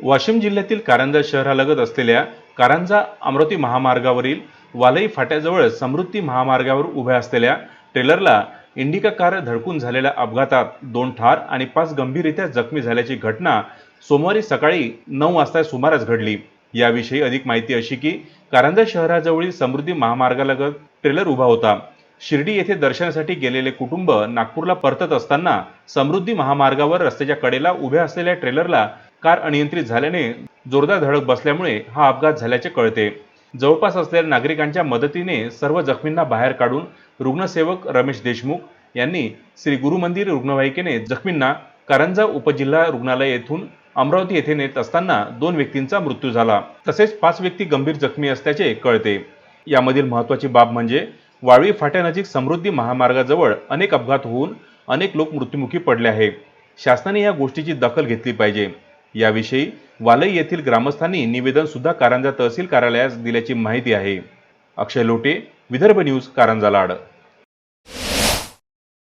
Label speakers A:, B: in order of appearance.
A: वाशिम जिल्ह्यातील कारंजा शहरालगत असलेल्या कारंजा अमरावती महामार्गावरील वालई फाट्याजवळ समृद्धी महामार्गावर उभ्या असलेल्या ट्रेलरला इंडिका कार धडकून झालेल्या अपघातात दोन ठार आणि पाच गंभीररित्या जखमी झाल्याची घटना सोमवारी सकाळी नऊ वाजता सुमारास घडली. याविषयी अधिक माहिती अशी की कारंजा शहराजवळील समृद्धी महामार्गालगत ट्रेलर उभा होता. शिर्डी येथे दर्शनासाठी गेलेले कुटुंब नागपूरला परतत असताना समृद्धी महामार्गावर रस्त्याच्या कडेला उभ्या असलेल्या ट्रेलरला कार अनियंत्रित झाल्याने जोरदार धडक बसल्यामुळे हा अपघात झाल्याचे कळते. जवळपास असलेल्या नागरिकांच्या मदतीने सर्व जखमींना बाहेर काढून रुग्णसेवक रमेश देशमुख यांनी श्री गुरुमंदिर रुग्णवाहिकेने जखमींना कारंजा उपजिल्हा रुग्णालय येथून अमरावती येथे नेत असताना दोन व्यक्तींचा मृत्यू झाला. तसेच पाच व्यक्ती गंभीर जखमी असल्याचे कळते. यामधील महत्त्वाची बाब म्हणजे वाळवी फाट्यानजीक समृद्धी महामार्गाजवळ अनेक अपघात होऊन अनेक लोक मृत्युमुखी पडले आहे. शासनाने या गोष्टीची दखल घेतली पाहिजे. याविषयी वालई येथील ग्रामस्थांनी निवेदन सुद्धा कारंजा तहसील कार्यालयास दिल्याची माहिती आहे. अक्षय लोटे विदर्भ न्यूज कारंजा लाड.